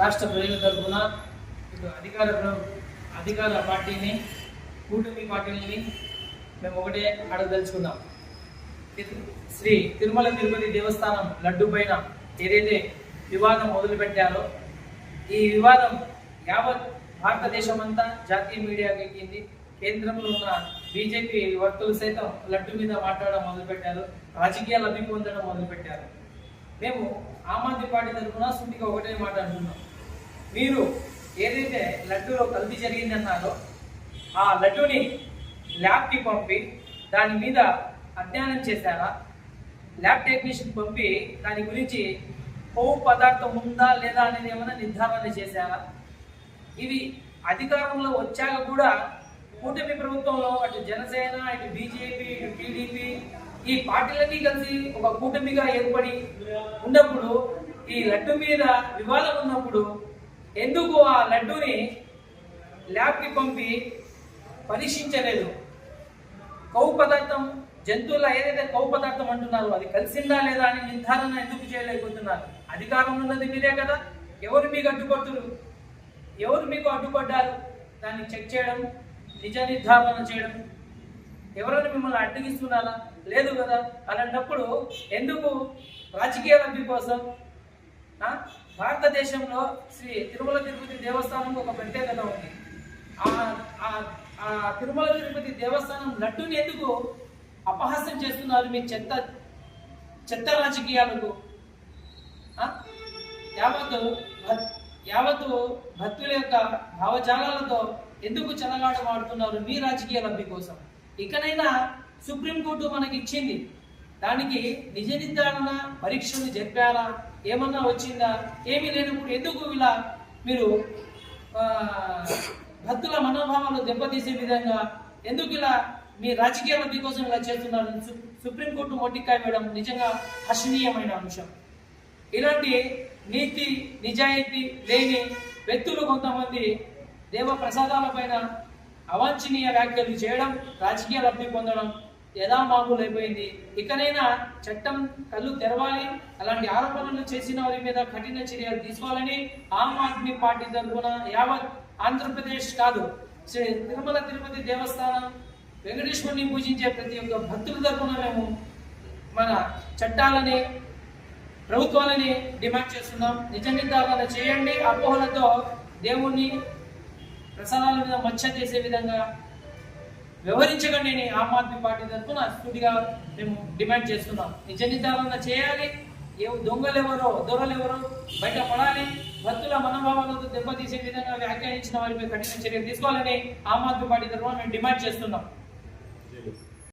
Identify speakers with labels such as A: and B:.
A: రాష్ట్ర ప్రజల తరఫున అధికార అధికార పార్టీని కూటమి పార్టీలని మేము ఒకటే అడగదలుచుకున్నాం. శ్రీ తిరుమల తిరుపతి దేవస్థానం లడ్డు పైన ఏదైతే వివాదం మొదలుపెట్టారో ఈ వివాదం యావత్ భారతదేశం అంతా జాతీయ మీడియాకి ఎక్కింది. కేంద్రంలో ఉన్న బీజేపీ వర్తులు సైతం లడ్డు మీద మాట్లాడడం మొదలుపెట్టారు. రాజకీయాలు అభిపొందడం పొందడం మొదలుపెట్టారు. మేము ఆమ్ ఆద్మీ పార్టీ తరఫున సుట్టిగా ఒకటే మాట అంటున్నాం. మీరు ఏదైతే లడ్డూలో కల్తీ జరిగిందన్నారో ఆ లడ్డూని ల్యాబ్కి పంపి దాని మీద అధ్యయనం చేశారా? ల్యాబ్ టెక్నీషియన్ పంపి దాని గురించి కొవ్వు పదార్థం ఉందా లేదా అనేది ఏమైనా నిర్ధారణ చేశారా? ఇవి అధికారంలో వచ్చాక కూడా కూటమి ప్రభుత్వంలో అటు జనసేన ఇటు బీజేపీ ఇటు టీడీపీ ఈ పార్టీలన్నీ కలిసి ఒక కూటమిగా ఏర్పడి ఉన్నప్పుడు ఈ లడ్డు మీద వివాదం ఉన్నప్పుడు ఎందుకు ఆ లడ్డుని ల్యాబ్కి పంపి పరీక్షించలేదు? కౌ పదార్థం జంతువుల ఏదైతే కౌ పదార్థం అంటున్నారో అది కలిసిందా లేదా అని నిర్ధారణ ఎందుకు చేయలేకపోతున్నారు? అధికారం ఉన్నది మీరే కదా? ఎవరు మీకు అడ్డుపడుతురు? ఎవరు మీకు అడ్డుపడ్డారు? దాన్ని చెక్ చేయడం నిజ నిర్ధారణ చేయడం ఎవరైనా మిమ్మల్ని అడ్డగిస్తున్నారా? లేదు కదా? అలాంటప్పుడు ఎందుకు రాజకీయ లబ్ధి కోసం? భారతదేశంలో శ్రీ తిరుమల తిరుపతి దేవస్థానం ఒక ప్రత్యేకత ఉంది. ఆ- తిరుమల తిరుపతి దేవస్థానం లడ్డుని ఎందుకు అపహాస్యం చేస్తున్నారు మీ చెత్త చెత్త రాజకీయాలకు? యావత్తు యావత్తు భక్తుల యొక్క భావజాలాలతో ఎందుకు చెలగాటం ఆడుతున్నారు మీ రాజకీయ లబ్ధి కోసం? ఇకనైనా సుప్రీంకోర్టు మనకి ఇచ్చింది దానికి నిజ నిర్ధారణ పరీక్షలు జరిపారా ఏమన్నా వచ్చిందా? ఏమీ లేనప్పుడు ఎందుకు ఇలా మీరు భక్తుల మనోభావాలు దెబ్బతీసే విధంగా ఎందుకు ఇలా మీ రాజకీయ లబ్ధి కోసం ఇలా చేస్తున్నారు? సు- సుప్రీంకోర్టు మొట్టికాయ వేయడం నిజంగా హర్షణీయమైన అంశం. ఇలాంటి నీతి నిజాయితీ లేని వ్యక్తులు కొంతమంది దేవ ప్రసాదాల పైన అవాంఛనీయ వ్యాఖ్యలు చేయడం రాజకీయ లబ్ధి పొందడం యథామామూలు అయిపోయింది. ఇకనైనా చట్టం కళ్ళు తెరవాలి. అలాంటి ఆరోపణలు చేసిన వారి మీద కఠిన చర్యలు తీసుకోవాలని ఆమ్ ఆద్మీ పార్టీ తరఫున యావత్ ఆంధ్రప్రదేశ్ కాదు శ్రీ తిరుమల తిరుపతి దేవస్థానం వెంకటేశ్వరుని పూజించే ప్రతి ఒక్క భక్తుల తరఫున మేము మన చట్టాలని ప్రభుత్వాలని డిమాండ్ చేస్తున్నాం. నిజ నిర్ధారణ చేయండి. అపోహలతో దేవుణ్ణి ప్రసాదాల మీద మచ్చ చేసే విధంగా వ్యవహరించకండి అని ఆమ్ ఆద్మీ పార్టీ తరఫున స్ఫూర్తిగా మేము డిమాండ్ చేస్తున్నాం. నిజ నిర్ధారణ చేయాలి. ఏ దొంగలు ఎవరో దొరలు ఎవరో బయట పడాలి. భక్తుల మనోభావాలతో దెబ్బతీసే విధంగా వ్యాఖ్యానించిన వారిపై కఠిన చర్యలు తీసుకోవాలని ఆమ్ ఆద్మీ పార్టీ తరఫున మేము డిమాండ్ చేస్తున్నాం.